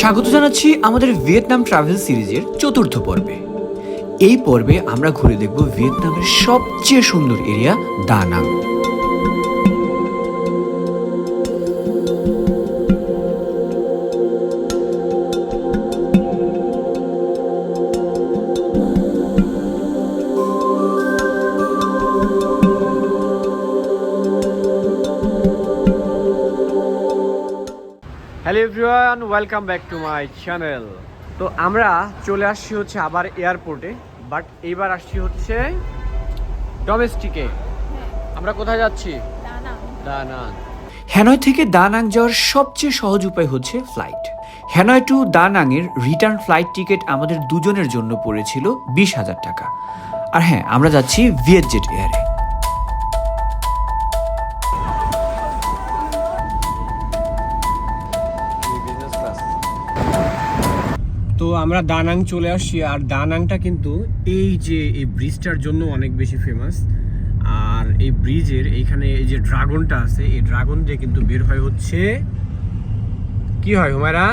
স্বাগত জানাচ্ছি আমাদের ভিয়েতনাম ট্রাভেল সিরিজের চতুর্থ পর্বে। এই পর্বে আমরা ঘুরে দেখব ভিয়েতনামের সবচেয়ে সুন্দর area Da welcome back to my channel তো আমরা চলে আসছি হচ্ছে আবার এয়ারপোর্টে বাট এইবার আসছি হচ্ছে ডোমেস্টিকে আমরা কোথায় যাচ্ছি? দানান হ্যানয় থেকে দানাং যাওয়ার সবচেয়ে সহজ উপায় হচ্ছে ফ্লাইট হ্যানয় টু দা নাংয়ের রিটার্ন ফ্লাইট টিকিট আমাদের দুজনের জন্য পড়েছিল বিশ হাজার টাকা। আর হ্যাঁ আমরা যাচ্ছি ভিয়েতজেট এয়ারে আমরা দানাং চলে আসছি, আর দানাংটা কিন্তু এই যে এই ব্রিজটার জন্য অনেক বেশি ফেমাস আর এই ব্রিজের এইখানে এই যে ড্রাগনটা আছে, এই ড্রাগন দিয়ে কিন্তু বের হয় হচ্ছে, কি হয় হুমায়রা?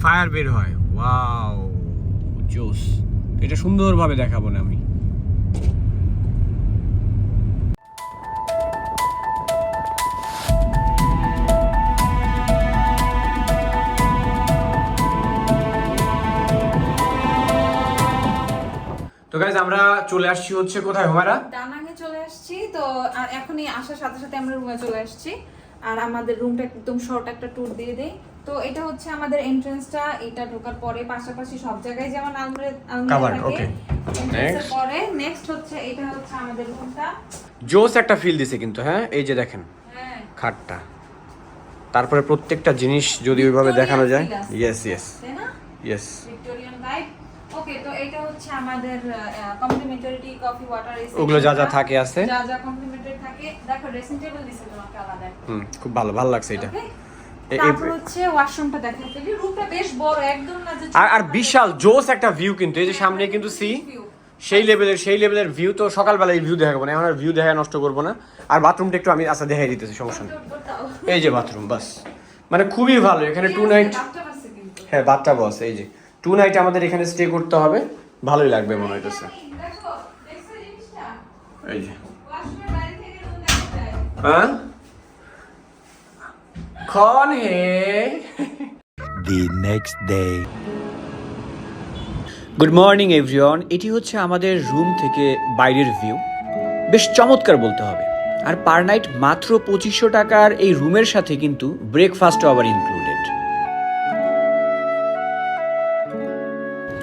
ফায়ার বের হয়। ওয়াও, জোস। এটা সুন্দরভাবে দেখাবো না আমি। গাইজ আমরা চলে আসছি হচ্ছে কোথায় হুমায়রা? দানাঙে চলে আসছি তো আর এখনই আসার সাথে সাথে আমরা রুমে চলে আসছি। আর আমাদের রুমটা একদম শর্ট একটা ট্যুর দিয়ে দেই। তো এটা হচ্ছে আমাদের এন্ট্রান্সটা এটা ঢোকার পরে পাশাপাশি সব জায়গায় যেমন entrance এর Next. পরে নেক্সট হচ্ছে এটা হচ্ছে আমাদের রুমটা জোস একটা ফিল দিছে কিন্তু হ্যাঁ? এই যে দেখেন হ্যাঁ। খাটটা। তারপরে প্রত্যেকটা জিনিস যদি ওইভাবে দেখানো যায়। ইয়েস ইয়েস তাই না? ইয়েস ভিক্টোরিয়ান ভাইব ওকে তো এটা হচ্ছে আমাদের কমপ্লিমেন্টারি কফি ওয়াটার ওগুলো যা যা থাকে আছে। যা যা কমপ্লিমেন্টারি থাকে দেখো ড্রেসিং টেবিল দিছে তোমাকে আলাদা। হুম খুব ভালো ভালো লাগছে এটা। তারপর হচ্ছে ওয়াশরুমটা দেখা রুমটা বেশ বড় একদম না যে আর আর বিশাল জোস একটা ভিউ কিন্তু। এই যে সামনে কিন্তু সি সেই লেভেলের সেই লেভেলের ভিউ তো সকালবেলা এই ভিউ দেখাবো না। এখন আর ভিউ দেখা নষ্ট করব না। আর বাথরুমটা একটু আমি আচ্ছা দেখাই দিতেছি সমস্যা নেই। এই যে বাথরুম বাস। মানে খুবই ভালো এখানে টু নাইট হ্যাঁ বাচ্চা বস এই যে। টু নাইট আমাদের এখানে স্টে করতে হবে। ভালোই লাগবে মনে হইতেছে। এই যে হ্যাঁ? খন হে? The next day. Good morning everyone এটি হচ্ছে আমাদের রুম থেকে বাইরের ভিউ বেশ চমৎকার বলতে হবে। আর পার নাইট মাত্র পঁচিশশো টাকার এই রুমের সাথে কিন্তু ব্রেকফাস্টও আবার ইনক্লুডেড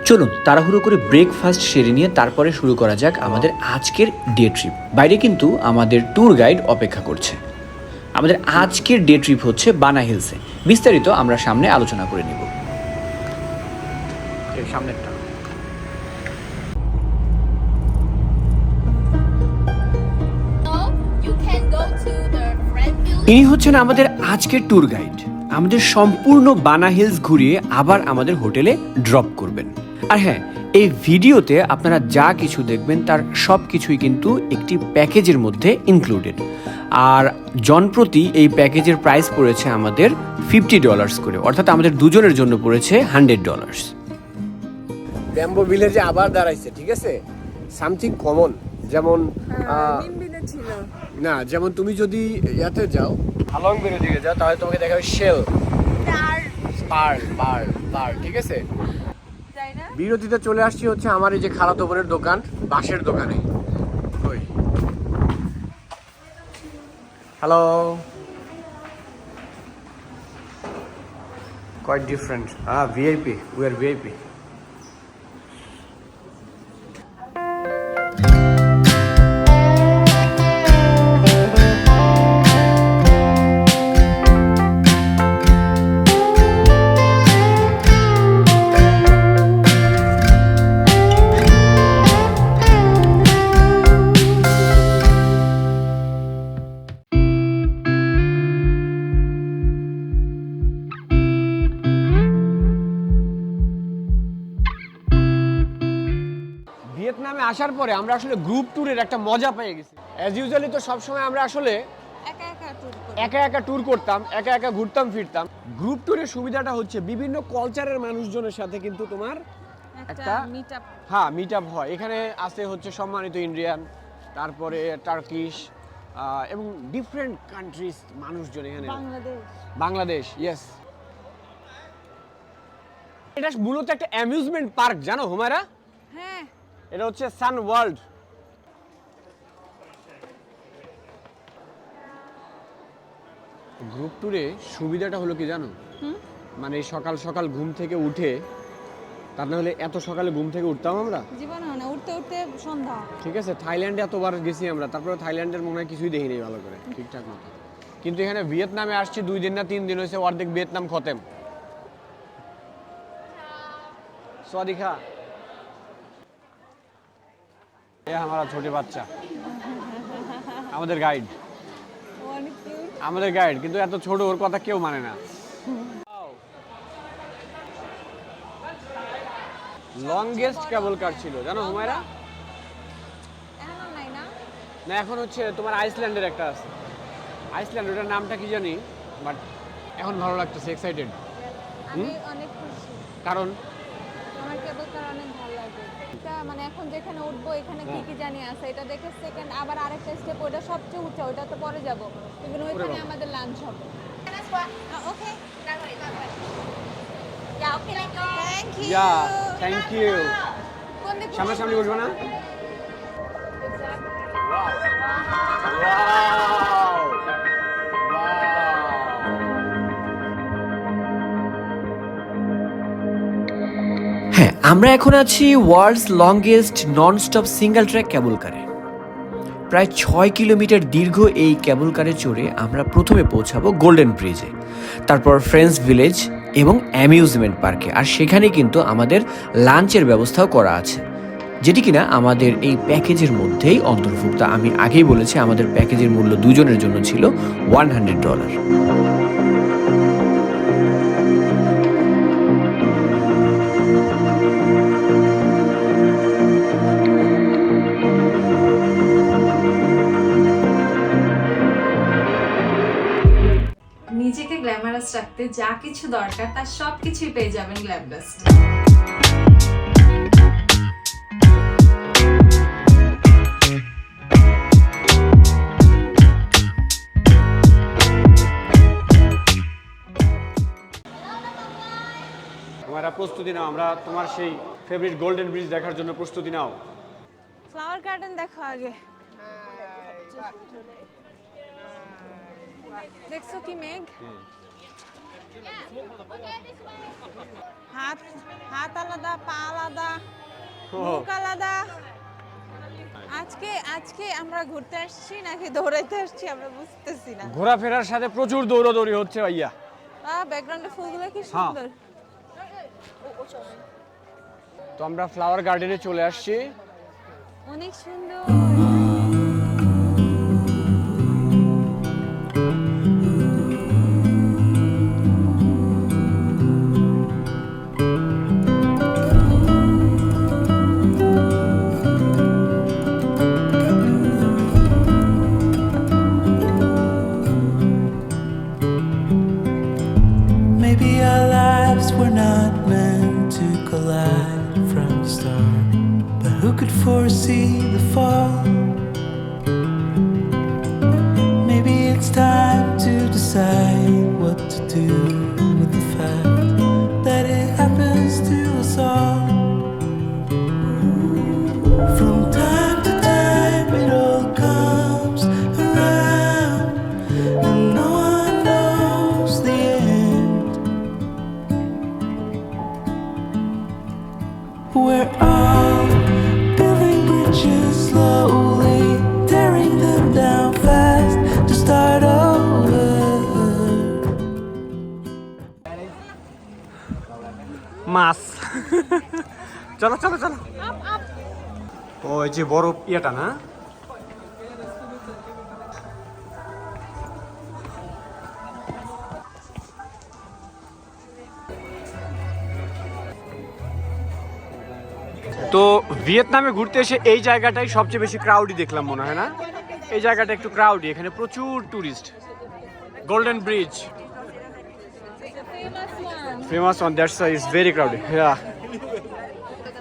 চলুন, তাড়াহুড়ো করে ব্রেকফাস্ট সেরে নিয়ে তারপরে শুরু করা যাক আমাদের আজকের ডে ট্রিপ বাইরে কিন্তু আমাদের ট্যুর গাইড অপেক্ষা করছে। আমাদের আজকের ডে ট্রিপ হচ্ছে বানা হিলসে। বিস্তারিত আমরা সামনে আলোচনা করে নেব. ইনি হচ্ছেন আমাদের আজকের ট্যুর গাইড আমাদের সম্পূর্ণ বানা হিলস ঘুরিয়ে আবার আমাদের হোটেলে ড্রপ করবেন। আর হ্যাঁ এই ভিডিওতে আপনারা যা কিছু দেখবেন তার সব কিছুই কিন্তু একটি প্যাকেজের মধ্যে ইনক্লুডেড আর জনপ্রতি এই প্যাকেজের প্রাইস পড়েছে আমাদের ফিফটি ডলার্স করে অর্থাৎ আমাদের দুজনের জন্য পড়েছে হান্ড্রেড ডলার্স ব্যাম্বো ভিলেজে আবার দাঁড়াইছে ঠিক আছে? সামথিং কমন যেমন না যেমন তুমি যদি ইয়াতে যাও হালং বেরো দিকে যাও তাহলে তোমাকে দেখাবে শেল পার পার পার ঠিক আছে? বিরতিতে চলে আসছি হচ্ছে আমার এই যে খালাতো বোনের দোকান, বাঁশের দোকানে। ওই। Hello quite different. Ah vip we are vip আসার পরে আমরা আসলে গ্রুপ ট্যুরের একটা মজা পেয়ে গেছি। অ্যাজ ইউজুয়ালি তো সবসময় আমরা আসলে একা একা ট্যুর করতাম। একা একা ঘুরতাম ফিরতাম। গ্রুপ ট্যুরের সুবিধাটা হচ্ছে বিভিন্ন কালচারের মানুষজনের সাথে কিন্তু তোমার একটা হ্যাঁ মিট আপ হয়। এখানে আছে হচ্ছে সম্মানিত ইন্ডিয়ান তারপরে টার্কিশ এবং ডিফারেন্ট কান্ট্রিজ মানুষজন এখানে। বাংলাদেশ। বাংলাদেশ ইয়েস এটা মূলত একটা অ্যামিউজমেন্ট পার্ক জানো হুমায়রা? হ্যাঁ। এটা হচ্ছে সান ওয়ার্ল্ড। গ্রুপ ট্যুরে সুবিধাটা হলো কি জানো? মানে সকাল সকাল ঘুম থেকে উঠে তা না হলে এত সকালে ঘুম থেকে উঠতাম আমরা। জীবন হয় না উঠতে উঠতে সন্ধ্যা। ঠিক আছে থাইল্যান্ডে এতবার গেছি আমরা তারপরে থাইল্যান্ডের মনে হয় কিছুই দেখিনি ভালো করে ঠিকঠাক মতো। কিন্তু এখানে ভিয়েতনামে আসছি দুই দিন না তিন দিন হয়েছে অর্ধেক ভিয়েতনাম খতেম। সদিখা আমার ছোটে বাচ্চা। আমাদের গাইড আমাদের গাইড কিন্তু এত ছোট ওর কথা কেউ মানে না। লংগেস্ট কেবল কার ছিল জানো হুমায়রা? না এখন হচ্ছে তোমার আইসল্যান্ডের একটা আছে। আইসল্যান্ড ওটার নামটা কি জানি? বাট এখন ভালো লাগতেছে এক্সাইটেড কারণ আমার কেবল কার অনেক ভালো লাগে। এটা মানে এখন যেখানে উঠবো এখানে কি কি জানি আছে। এটা দেখে সেকেন্ড আবার আরেকটা স্টেপ ওটা সবচেয়ে উঁচা ওটা তো পরে যাব। কিন্তু ওইখানে আমাদের লাঞ্চ হবে। ওকে. ইয়া থ্যাংক ইউ সামনাসামনি বসবো না? হ্যাঁ আমরা এখন আছি world's longest nonstop single track cable কারে প্রায় ছয় কিলোমিটার দীর্ঘ এই ক্যাবল কারে চড়ে আমরা প্রথমে পৌঁছাবো গোল্ডেন ব্রিজে তারপর ফ্রেন্ডস ভিলেজ এবং অ্যামিউজমেন্ট পার্কে আর সেখানে কিন্তু আমাদের লাঞ্চের ব্যবস্থাও করা আছে। যেটি কিনা আমাদের এই প্যাকেজের মধ্যেই অন্তর্ভুক্ত। আমি আগেই বলেছি, আমাদের প্যাকেজের মূল্য দুজনের জন্য ছিল ওয়ান হান্ড্রেড ডলার নিজেকে গ্ল্যামারাস রাখতে যা কিছু দরকার তার সব কিছুই পেয়ে যাবেন গ্ল্যামডাস্ট তোমরা প্রস্তুতি নাও আমরা তোমার সেই ফেভারিট গোল্ডেন ব্রিজ দেখার জন্য প্রস্তুতি নাও। ফ্লাওয়ার গার্ডেন দেখো আগে। দেখছ কি মেঘ হাত হাত আলাদা পা আলাদা মুখ আলাদা। আজকে আজকে আমরা ঘুরতে আসছি নাকি দৌড়াইতে আসছি আমরা বুঝতেছি না। ঘোরাফেরার সাথে প্রচুর দৌড়াদৌড়ি হচ্ছে ভাইয়া। আহ ব্যাকগ্রাউন্ডে ফুলগুলো কি হ্যাঁ। সুন্দর। তো আমরা ফ্লাওয়ার গার্ডেনে চলে আসছি। অনেক সুন্দর। Foresee the fall? Maybe it's time to decide what to do যে বড় ইয়েটা না? তো ভিয়েতনামে ঘুরতে এসে এই জায়গাটাই সবচেয়ে বেশি ক্রাউডই দেখলাম মনে হয় না? এই জায়গাটা একটু ক্রাউডি এখানে প্রচুর tourist Golden Bridge famous one that's is very crowded হ্যাঁ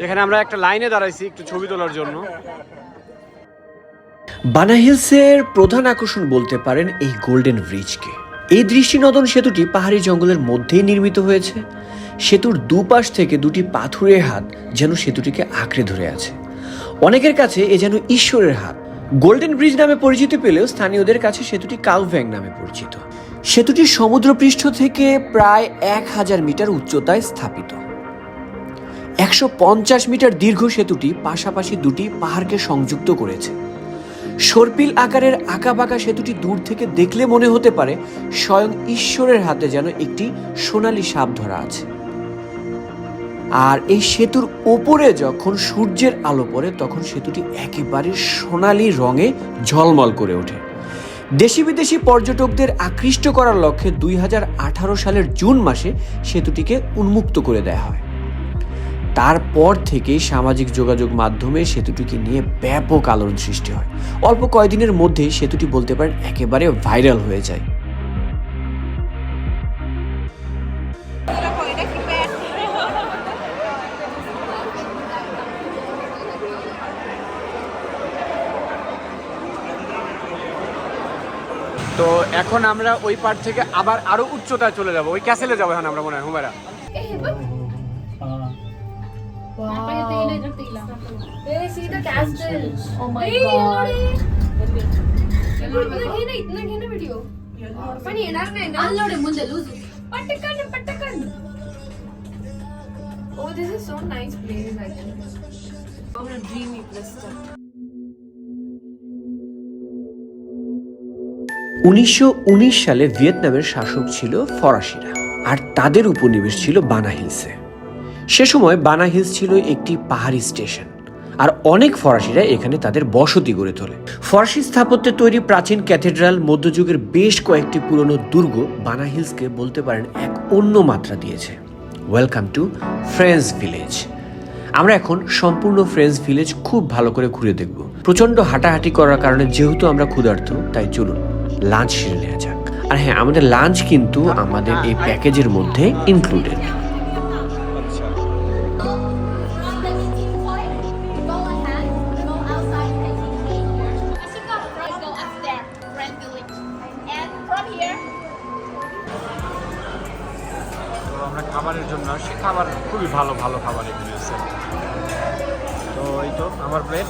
এখানে আমরা একটা লাইনে দাঁড়াইছি একটু ছবি তোলার জন্য। বানা হিলসের প্রধান আকর্ষণ বলতে পারেন এই গোল্ডেন ব্রিজকে। এই দৃষ্টিনদন সেতুটি পাহাড়ি জঙ্গলের মধ্যেই নির্মিত হয়েছে। সেতুর দুপাশ থেকে দুটি পাথুরের হাত যেন সেতুটিকে আঁকড়ে ধরে আছে। অনেকের কাছে এ যেন ঈশ্বরের হাত। গোল্ডেন ব্রিজ নামে পরিচিত পেলেও স্থানীয়দের কাছে সেতুটি কালভ্যাং নামে পরিচিত। সেতুটি সমুদ্রপৃষ্ঠ থেকে প্রায় এক হাজার মিটার উচ্চতায় স্থাপিত। একশো পঞ্চাশ মিটার দীর্ঘ সেতুটি পাশাপাশি দুটি পাহাড়কে সংযুক্ত করেছে। সর্পিল আকারের আঁকাবাঁকা সেতুটি দূর থেকে দেখলে মনে হতে পারে স্বয়ং ঈশ্বরের হাতে যেন একটি সোনালি সাপ ধরা আছে। আর এই সেতুর ওপরে যখন সূর্যের আলো পড়ে, তখন সেতুটি একেবারে সোনালি রঙে ঝলমল করে ওঠে। দেশি বিদেশি পর্যটকদের আকৃষ্ট করার লক্ষ্যে দুই হাজার আঠারো সালের জুন মাসে সেতুটিকে উন্মুক্ত করে দেয়া হয়। তারপর থেকে সামাজিক যোগাযোগ মাধ্যমে সেতুটিকে নিয়ে ব্যাপক আলোড়ন সৃষ্টি হয়। অল্প কয়েকদিনের মধ্যেই সেতুটি বলতে পারেন একেবারে ভাইরাল হয়ে যায়। তো এখন আমরা ওই পার থেকে আবার আরও উচ্চতায় চলে যাব। ওই ক্যাসেলে যাব এখন আমরা মনে হয় হুমারা ১৯১৯ সালে ভিয়েতনামের শাসক ছিল ফরাসিরা আর তাদের উপনিবেশ ছিল বানাহিলসে সে সময় বানা হিলস ছিল একটি পাহাড়ি স্টেশন, আর অনেক ফরাসিরা এখানে তাদের বসতি গড়ে তোলে। ফরাসি স্থাপত্যে তৈরি প্রাচীন ক্যাথেড্রাল মধ্যযুগের বেশ কয়েকটি পুরনো দুর্গ বানা হিলসকে বলতে পারেন এক অন্য মাত্রা দিয়েছে। ওয়েলকাম টু ফ্রেন্স ভিলেজ আমরা এখন সম্পূর্ণ ফ্রেন্স ভিলেজ খুব ভালো করে ঘুরে দেখব। প্রচণ্ড হাঁটাহাঁটি করার কারণে যেহেতু আমরা ক্ষুধার্ত, তাই চলুন লাঞ্চ সেরে নেওয়া যাক। আর হ্যাঁ আমাদের লাঞ্চ কিন্তু আমাদের এই প্যাকেজের মধ্যে ইনক্লুডেড খাবারের সে খাবার খুবই ভালো ভালো খাবার এখানে আছে। তো এই তো আমার প্লেট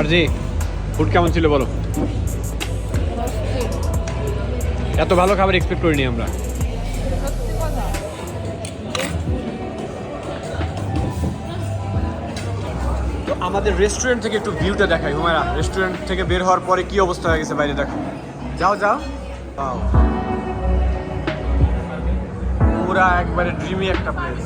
মার্জি ফুড কেমন ছিল বলো? এত ভালো খাবার এক্সপেক্ট করিনি আমরা। তো আমাদের রেস্টুরেন্ট থেকে একটু ভিউটা দেখাই, হুমায়রা। রেস্টুরেন্ট থেকে বের হওয়ার পরে কি অবস্থা হয়ে গেছে বাইরে দেখো। যাও যাও. পুরা একবারে ড্রিমি একটা প্লেস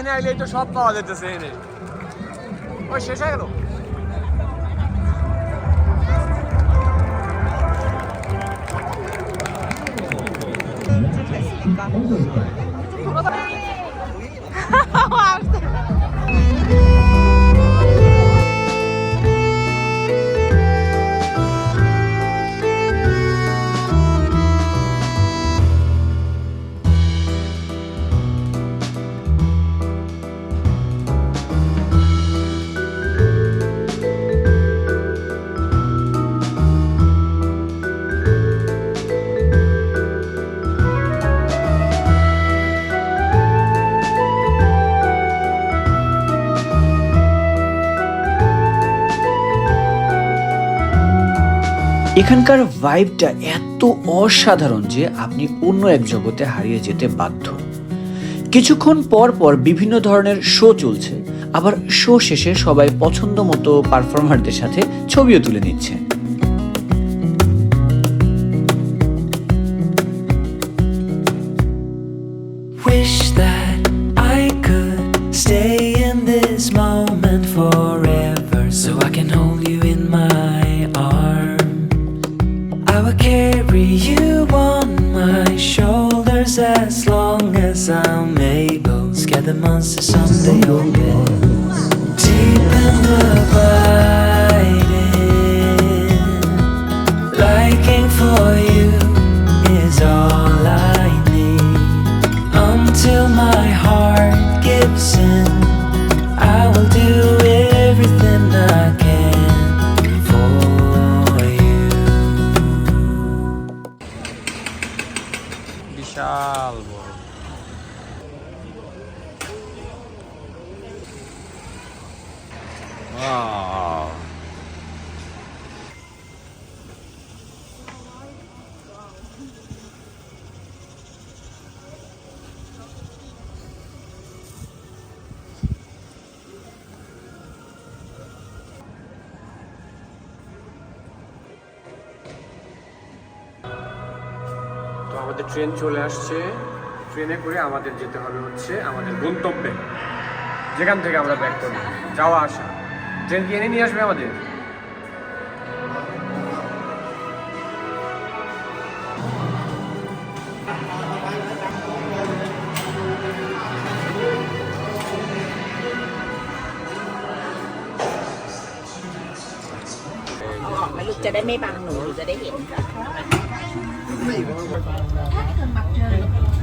এনে আইলে তো সব পাওয়া যেতেছে এনে। ওই শেষ হয়ে গেল? এখানকার ভাইবটা এত অসাধারণ যে আপনি অন্য এক জগতে হারিয়ে যেতে বাধ্য। কিছুক্ষণ পর পর বিভিন্ন ধরনের শো চলছে, আবার শো শেষে সবাই পছন্দ মতো পারফর্মারদের সাথে ছবিও তুলে নিচ্ছে। Wow. তো আমাদের ট্রেন চলে আসছে ট্রেনে করে আমাদের যেতে হবে হচ্ছে আমাদের গন্তব্যে যেখান থেকে আমরা ব্যাক করব যাওয়া আসা ট্রেন কি এনে নিয়ে আসবে আমাদের Mà lúcจะได้ไม่บังหนูหนูจะได้เห็นค่ะ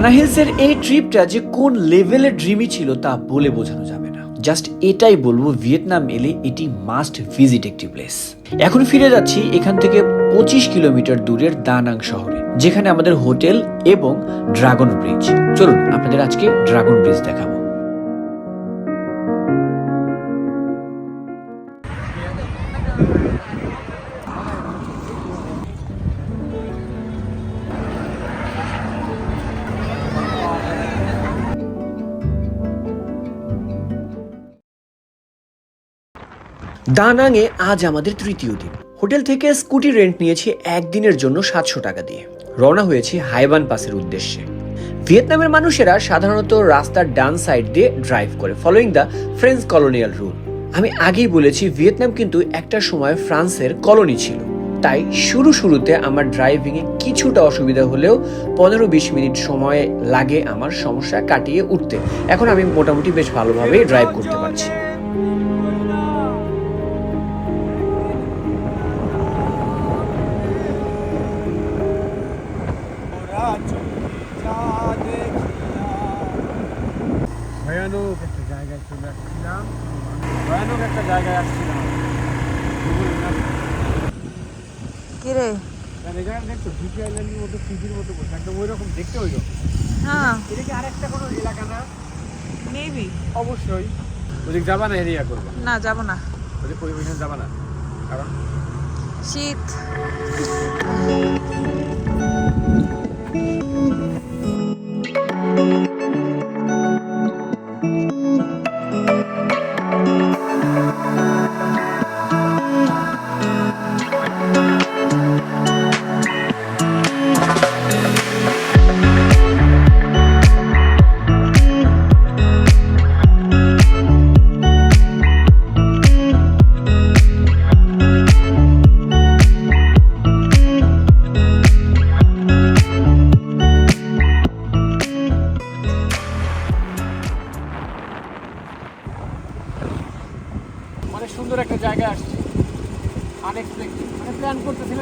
বানা হিলসের এই ট্রিপটা যে কোন লেভেলের ড্রিমই ছিল তা বলে বোঝানো যাবে না। জাস্ট এটাই বলব, ভিয়েতনাম এলে এটি মাস্ট ভিজিট একটি প্লেস এখন ফিরে যাচ্ছি এখান থেকে পঁচিশ কিলোমিটার দূরের দানাং শহরে, যেখানে আমাদের হোটেল এবং ড্রাগন ব্রিজ। চলুন, আপনাদের আজকে ড্রাগন ব্রিজ দেখাবো। দানাংয়ে আজ আমাদের তৃতীয় দিন। হোটেল থেকে স্কুটি রেন্ট নিয়েছি একদিনের জন্য সাতশো টাকা দিয়ে। রওনা হয়েছি হাইবান পাসের উদ্দেশ্যে। ভিয়েতনামের মানুষেরা সাধারণত রাস্তার ডান সাইড দিয়ে ড্রাইভ করে following the French colonial rule আমি আগেই বলেছি, ভিয়েতনাম কিন্তু একটা সময় ফ্রান্সের কলোনি ছিল। তাই শুরু শুরুতে আমার ড্রাইভিংয়ে কিছুটা অসুবিধা হলেও পনেরো বিশ মিনিট সময় লাগে আমার সমস্যা কাটিয়ে উঠতে। এখন আমি মোটামুটি বেশ ভালোভাবেই ড্রাইভ করতে পারছি। ভয়ানক একটা জায়গায় চলে আসছিলাম। ভয়ানক একটা জায়গায় আসছিলাম। কিরে কারণ দেখছ ফিজি আইল্যান্ডের মতো ফিজির মতো বলছে একদম ওই রকম দেখতে ওই রকম হ্যাঁ। এটা কি আরেকটা কোনো এলাকা না? মেবি অবশ্যই। ওদিক যাবা না এরিয়া করবা? না যাব না। ওদিক পরিবেশন যাবা না কারণ শীত।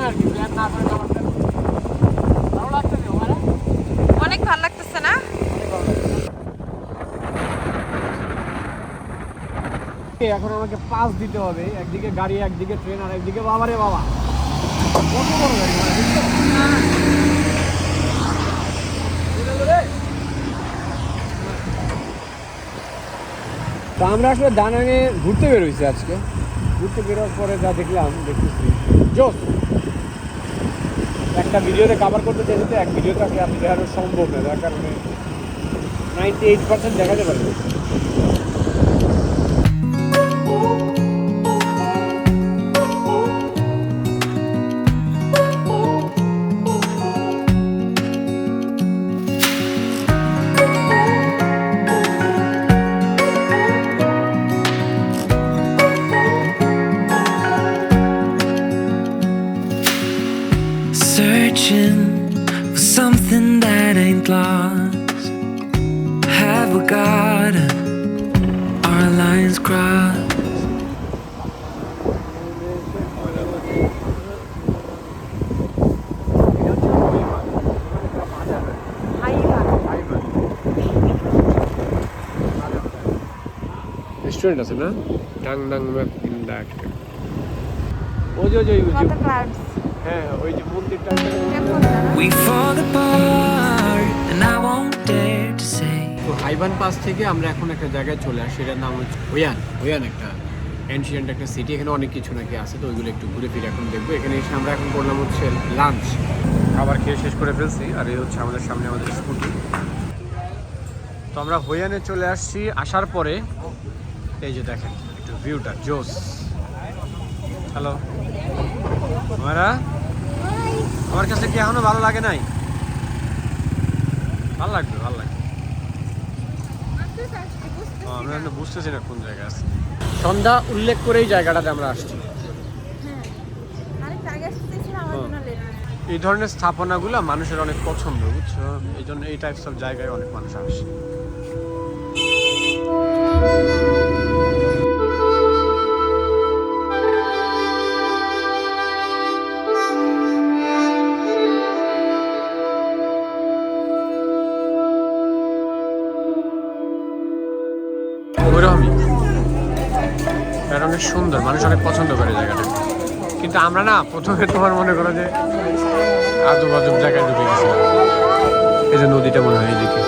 আর কি ভালো লাগতেছে আমার অনেক এখন আমাকে পাস দিতে হবে। একদিকে গাড়ি, একদিকে ট্রেন আর একদিকে বাবারে বাবা কত বড় গাড়ি আমরা আসলে দানাঙে ঘুরতে বেরোইছি আজকে। ঘুরতে বেরোয়ার পরে যা দেখলাম, দেখতেছি। জোশ একটা ভিডিওতে কভার করতে চাইতে এক ভিডিওতে আপনি দেখানো সম্ভব না, যার কারণে নাইনটি এইট পার্সেন্ট দেখাতে পারবে। রেস্টুরেন্ট আছে না? ডাং ডাং ম্যাপ ইন দ্যাট ওই যে ওই হ্যাঁ ওই যে মন্দিরটা We fall apart, and I won't dare to say. তো হাইবান পাস থেকে আমরা এখন একটা জায়গায় চলে আসি। এটার নাম হচ্ছে ওয়ান। ওয়ান একটা এনশিয়েন্ট একটা সিটি এখানে অনেক কিছু নাকি আছে তো ওইগুলো একটু ঘুরে ফিরে এখন দেখব। এখানে এসে আমরা এখন করলাম হচ্ছে লাঞ্চ খাবার খেয়ে শেষ করে ফেলছি। আর এই হচ্ছে আমাদের সামনে আমাদের স্কুটি তো আমরা হোয়ানে চলে আসছি। আসার পরে এই যে দেখেন, একটু ভিউটা জোস। হ্যালো আমারা আমার কাছে কি এখনও ভালো লাগে নাই? ভালো লাগবে ভালো লাগবে। আমরা এখনও বুঝতেছি না কোন জায়গায় আছে। সন্ধ্যা উল্লেখ করে এই জায়গাটাতে আমরা আসছি। এই ধরনের স্থাপনাগুলো মানুষের অনেক পছন্দ, বুঝছ? এই জন্য এই টাইপস অফ জায়গায় অনেক মানুষ আসে। অনেক সুন্দর, মানুষ অনেক পছন্দ করে জায়গাটা। কিন্তু আমরা না, প্রথমে তোমার মনে করো যে আজব আজব জায়গায় ঢুকে গেছে এই যে নদীটা মনে হয় এইদিকে